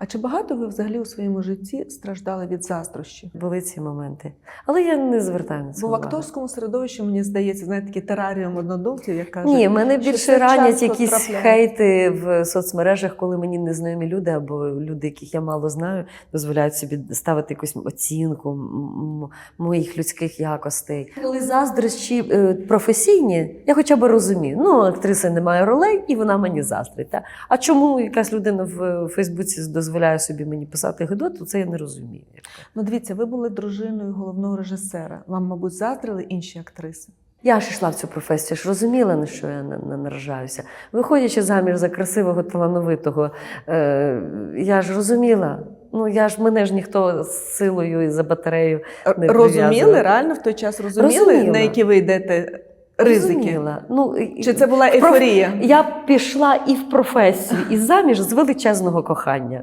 А чи багато ви взагалі у своєму житті страждали від заздрощів? Були ці моменти. Але я не звертаю на це. Бо в акторському середовищі, мені здається, знаєте, такий тераріум однодумців, як кажуть. Ні, мене більше ранять якісь трапляється. хейти в соцмережах, коли мені незнайомі люди або люди, яких я мало знаю, дозволяють собі ставити якусь оцінку моїх людських якостей. Коли заздрощі е, професійні, я хоча б розумію. Ну, актриси немає ролей, і вона мені заздрить. Та? А чому якась людина в Фейсбуці дозволяє собі мені писати гидоту, це я не розумію. Ну, дивіться, ви були дружиною головного режисера. Вам, мабуть, заздрили інші актриси. Я ж йшла в цю професію, ж розуміла, на що я не, наражаюся. Виходячи заміж за красивого, талановитого, е, я ж розуміла. Ну, я ж мене ж ніхто з силою і за батарею не Розуміли, реально в той час розуміли, Розуміла. на які ви йдете ризики? Розуміла. Ну, Чи це була ейфорія? Я пішла і в професію, і заміж з величезного кохання.